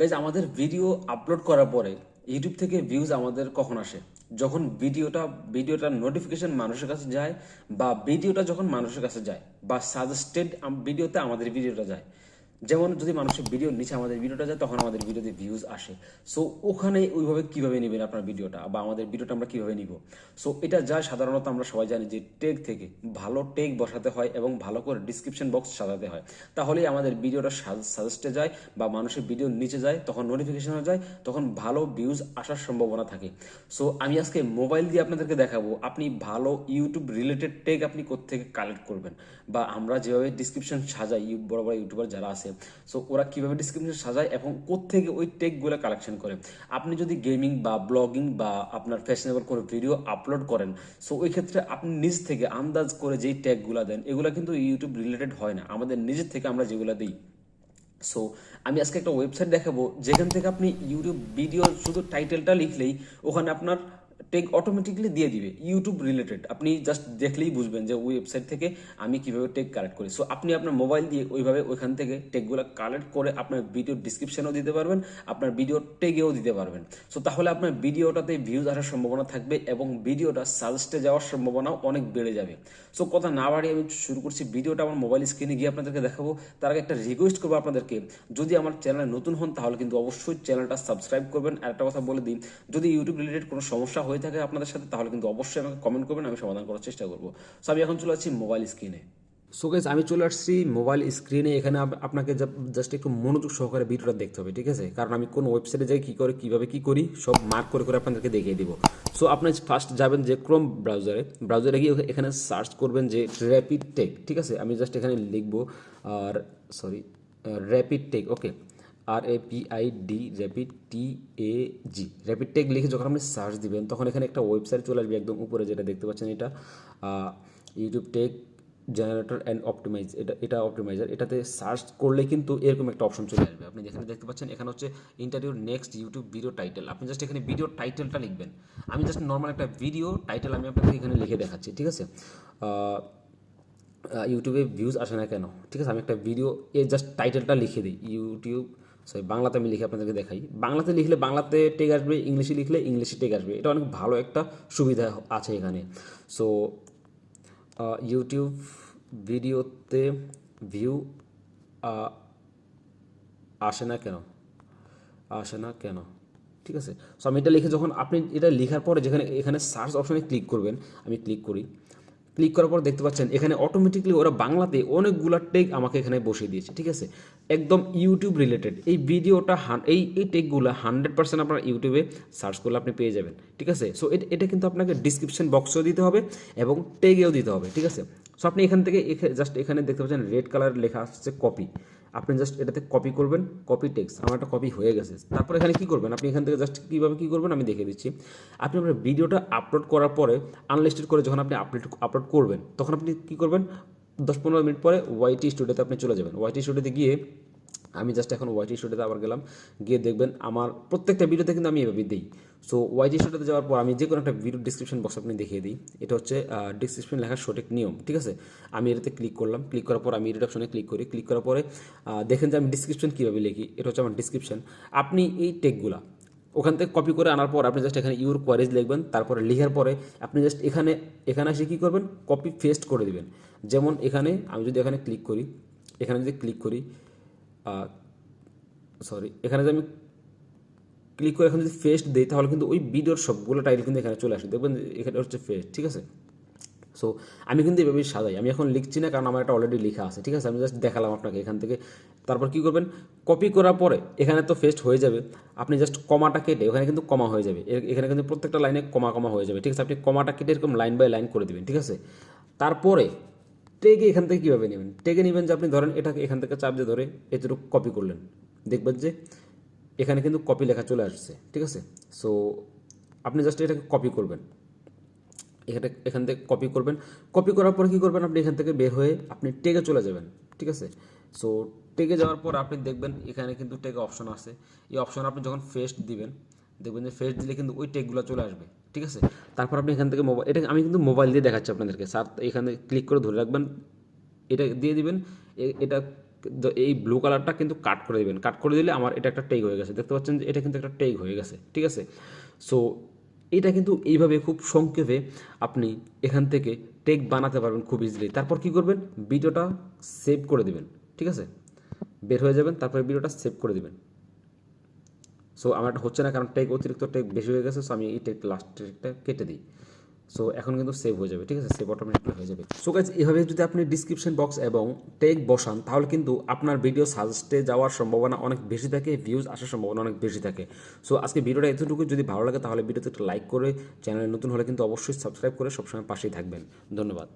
Guys আমাদের video upload করার পরে ইউটিউব থেকে ভিউজ আমাদের কখন আসে? যখন ভিডিওটা ভিডিওটার নোটিফিকেশন মানুষের কাছে যায় বা ভিডিওটা যখন মানুষের কাছে যায় বা সাজেস্টেড ভিডিওতে আমাদের ভিডিওটা যায়। যেমন যদি মানুষের ভিডিওর নিচে আমাদের ভিডিওটা যায়, তখন আমাদের ভিডিওতে ভিউজ আসে। সো ওখানে ওইভাবে কীভাবে নেবেন আপনার ভিডিওটা বা আমাদের ভিডিওটা আমরা কীভাবে নিব? সো এটা যা সাধারণত আমরা সবাই জানি যে টেক থেকে ভালো টেক বসাতে হয় এবং ভালো করে ডিসক্রিপশন বক্স সাজাতে হয়। তাহলেই আমাদের ভিডিওটা সাজেস্টে যায় বা মানুষের ভিডিওর নিচে যায়, তখন নোটিফিকেশনে যায়, তখন ভালো ভিউজ আসার সম্ভাবনা থাকে। সো আমি আজকে মোবাইল দিয়ে আপনাদেরকে দেখাবো, আপনি ভালো ইউটিউব রিলেটেড টেক আপনি কোত্থেকে কালেক্ট করবেন? বা আমরা যেভাবে ডিসক্রিপশন সাজাই, বড় বড় ইউটিউবার যারা আছে সো ওরা কীভাবে ডিসক্রিপশন সাজায় এবং কোত্থেকে ওই টেকগুলো কালেকশন করে? আপনি যদি গেমিং বা ব্লগিং বা আপনার ফ্যাশনেবল কোনো ভিডিও আপলোড করেন সো ওই ক্ষেত্রে আপনি নিজ থেকে আন্দাজ করে যেই ট্যাগগুলো দেন, এগুলো কিন্তু ইউটিউব রিলেটেড হয় না। আমাদের নিজের থেকে আমরা যেগুলো দিই। সো আমি আজকে একটা ওয়েবসাইট দেখাবো, যেখান থেকে আপনি ইউটিউব ভিডিও শুধু টাইটেলটা লিখলেই ওখানে আপনার টেক অটোমেটিকলি দিয়ে দিবে ইউটিউব রিলেটেড আপনি জাস্ট দেখলেই বুঝবেন যে ওই ওয়েবসাইট থেকে আমি কীভাবে টেক কালেক্ট করি। সো আপনি আপনার মোবাইল দিয়ে ওইভাবে ওইখান থেকে টেকগুলো কালেক্ট করে আপনার ভিডিও ডিসক্রিপশনেও দিতে পারবেন, আপনার ভিডিও টেগেও দিতে পারবেন। সো তাহলে আপনার ভিডিওটাতে ভিউজ আসার সম্ভাবনা থাকবে এবং ভিডিওটা সাজেস্টে যাওয়ার সম্ভাবনাও অনেক বেড়ে যাবে। সো কথা না বাড়িয়ে আমি শুরু করছি ভিডিওটা আমার মোবাইল স্ক্রিনে গিয়ে আপনাদেরকে দেখাবো। তার আগে একটা রিকোয়েস্ট করব আপনাদেরকে, যদি আমার চ্যানেলে নতুন হন তাহলে কিন্তু অবশ্যই চ্যানেলটা সাবস্ক্রাইব করবেন। আর একটা কথা বলে দিই, যদি ইউটিউব রিলেটেড কোনো সমস্যা হয়ে থাকে আপনাদের সাথে, তাহলে কিন্তু অবশ্যই আমাকে কমেন্ট করবেন, আমি সমাধান করার চেষ্টা করব। সো আমি এখন চলে যাচ্ছি মোবাইল স্ক্রিনে সো গাইজ আমি চলে আসছি মোবাইল স্ক্রিনে এখানে আপনাকে জাস্ট একটু মনোযোগ সহকারে ভিডিওটা দেখতে হবে, ঠিক আছে? কারণ আমি কোন ওয়েবসাইটে যাই, কী করে, কীভাবে কী করি, সব মার্ক করে করে আপনাদেরকে দেখিয়ে দিব। সো আপনি ফার্স্ট যাবেন যে ক্রোম ব্রাউজারে ব্রাউজারে গিয়ে এখানে সার্চ করবেন যে র্যাপিড টেক ঠিক আছে? আমি জাস্ট এখানে লিখব আর sorry rapid take okay R A P I D rapid T A G rapid tech লিখে যখন আপনি সার্চ দিবেন, তখন এখানে একটা ওয়েবসাইট চলে আসবে একদম উপরে যেটা দেখতে পাচ্ছেন এটা। YouTube tech generator and optimize এটা এটা অপটিমাইজার এটাতে সার্চ করলে কিন্তু এরকম একটা অপশন চলে আসবে। আপনি যেখানে দেখতে পাচ্ছেন, এখানে হচ্ছে interview next YouTube video title আপনি জাস্ট এখানে ভিডিও টাইটেলটা লিখবেন। আমি জাস্ট নর্মাল একটা ভিডিও টাইটেল আমি আপনাকে এখানে লিখে দেখাচ্ছি, ঠিক আছে? ইউটিউবে ভিউজ আসে না কেন? ঠিক আছে? আমি একটা ভিডিও এ জাস্ট টাইটেলটা লিখে দিই। ইউটিউব সরি বাংলাতে আমি লিখে আপনাদেরকে দেখাই। বাংলাতে লিখলে বাংলাতে টেক আসবে, ইংলিশে লিখলে ইংলিশে টেক আসবে। এটা অনেক ভালো একটা সুবিধা আছে এখানে। সো ইউটিউব ভিডিওতে ভিউ আসে না কেন? আসে না কেন? ঠিক আছে? সো আমি এটা লিখে যখন আপনি এটা লেখার পরে যেখানে, এখানে সার্চ অপশানে ক্লিক করবেন, আমি ক্লিক করি। ক্লিক করার পর দেখতে পাচ্ছেন, এখানে অটোমেটিকলি ওরা বাংলাতে অনেকগুলো টেক আমাকে এখানে বসিয়ে দিয়েছে, ঠিক আছে? একদম ইউটিউব রিলেটেড এই ভিডিওটা এই এই টেকগুলো হান্ড্রেড পার্সেন্ট আপনার ইউটিউবে সার্চ করলে আপনি পেয়ে যাবেন, ঠিক আছে? সো এটা কিন্তু আপনাকে ডিসক্রিপশন বক্সেও দিতে হবে এবং টেগেও দিতে হবে, ঠিক আছে? সো আপনি এখান থেকে জাস্ট এখানে দেখতে পাচ্ছেন রেড কালার লেখা আসছে কপি আপনি জাস্ট এটাতে কপি করবেন কপি টেক্স আমার একটা কপি হয়ে গেছে। তারপর এখানে কি করবেন? আপনি এখান থেকে জাস্ট কীভাবে কী করবেন? আমি দেখে দিচ্ছি। আপনি আপনার ভিডিওটা আপলোড করার পরে আনলিস্টেড করে যখন আপনি আপলোড আপলোড করবেন, তখন আপনি কী করবেন? দশ পনেরো মিনিট পরে ওয়াইটি স্টুডিওতে আপনি চলে যাবেন। ওয়াইটি স্টুডিওতে গিয়ে আমি জাস্ট এখন ওয়াইটি স্টুডিওতে আবার গেলাম, গিয়ে দেখবেন আমার প্রত্যেকটা ভিডিওতে কিন্তু আমি এভাবে দিই। সো ওয়াইটি স্টুডিওতে যাওয়ার পর আমি যে কোনো একটা ভিডিও ডিসক্রিপশন বক্স আপনি দেখিয়ে দিই। এটা হচ্ছে ডিসক্রিপশন লেখার সঠিক নিয়ম, ঠিক আছে? আমি এটাতে ক্লিক করলাম ক্লিক করার পর আমি এডিট অপশনে ক্লিক করি ক্লিক করার পরে দেখেন যে আমি ডিসক্রিপশন কীভাবে লিখি, এটা হচ্ছে আমার ডিসক্রিপশন আপনি এই টেকগুলা ওখান থেকে কপি করে আনার পর আপনি জাস্ট এখানে ইউর কোয়ারিজ লিখবেন, তারপরে লিখার পরে আপনি জাস্ট এখানে এখানে এসে কী করবেন? কপি পেস্ট করে দিবেন। যেমন এখানে আমি যদি এখানে ক্লিক করি, এখানে যদি ক্লিক করি সরি এখানে যদি আমি ক্লিক করে এখন যদি ফেস্ট দিই, তাহলে কিন্তু ওই ভিডিওর সবগুলো টাইটেল কিন্তু এখানে চলে আসে। দেখবেন যে এখানে হচ্ছে ফেস্ট ঠিক আছে? সো আমি কিন্তু এভাবেই সাজাই। আমি এখন লিখছি না, কারণ আমার একটা অলরেডি লেখা আছে, ঠিক আছে? আমি জাস্ট দেখালাম আপনাকে এখান থেকে। তারপর কি করবেন? কপি করার পরে এখানে তো ফেস্ট হয়ে যাবে। আপনি জাস্ট কমাটা কেটে, ওখানে কিন্তু কমা হয়ে যাবে। এখানে কিন্তু প্রত্যেকটা লাইনে কমা কমা হয়ে যাবে, ঠিক আছে? আপনি কমাটা কেটে এরকম লাইন বাই লাইন করে দেবেন, ঠিক আছে? তারপরে টেগে এখান থেকে কীভাবে নেবেন? টেগে নেবেন যে আপনি ধরেন এটাকে এখান থেকে চাপ দিয়ে ধরে এতটুকু কপি করলেন। দেখবেন যে এখানে কিন্তু কপি লেখা চলে আসছে, ঠিক আছে? সো আপনি জাস্ট এটাকে কপি করবেন। এখানে, এখান থেকে কপি করবেন। কপি করার পর কী করবেন? আপনি এখান থেকে বের হয়ে আপনি টেগে চলে যাবেন, ঠিক আছে? সো টেগে যাওয়ার পর আপনি দেখবেন এখানে কিন্তু টেগে অপশন আছে এই অপশন আপনি যখন ফেস্ট দিবেন, দেখবেন যে ফেস্ট দিলে কিন্তু ওই টেকগুলো চলে আসবে। ঠিক আছে? তারপর আপনি এখান থেকে মোবাইল এটা আমি কিন্তু মোবাইল দিয়ে দেখাচ্ছি আপনাদেরকে। স্যার, এখানে ক্লিক করে ধরে রাখবেন। এটা দিয়ে দিবেন। এটা এই ব্লু কালারটা কিন্তু কাট করে দেবেন। কাট করে দিলে আমার এটা একটা টেক হয়ে গেছে। দেখতে পাচ্ছেন যে এটা কিন্তু একটা টেক হয়ে গেছে। ঠিক আছে? সো এটা কিন্তু এইভাবে খুব সংক্ষেপে আপনি এখান থেকে টেক বানাতে পারবেন খুব ইজিলি তারপর কি করবেন? ভিডিওটা সেভ করে দিবেন। ঠিক আছে? বের হয়ে যাবেন। তারপরে ভিডিওটা সেভ করে দিবেন। সো আমার হচ্ছে না কারণ টেক অতিরিক্ত টেক বেশি হয়ে গেছে সো আমি এই টেক লাস্ট টেকটা কেটে দিই। সো এখন কিন্তু সেভ হয়ে যাবে, ঠিক আছে? সেভ অটোমেটিকলি হয়ে যাবে। সো গাইজ এভাবে যদি আপনি ডিসক্রিপশন বক্স এবং টেক বসান, তাহলে কিন্তু আপনার ভিডিও সাজেস্টে যাওয়ার সম্ভাবনা অনেক বেশি থাকে ভিউজ আসার সম্ভাবনা অনেক বেশি থাকে। সো আজকে ভিডিওটা এতটুকু। যদি ভালো লাগে, তাহলে ভিডিওতে একটা লাইক করে চ্যানেলে নতুন হলে কিন্তু অবশ্যই সাবস্ক্রাইব করে সবসময় পাশেই থাকবেন। ধন্যবাদ।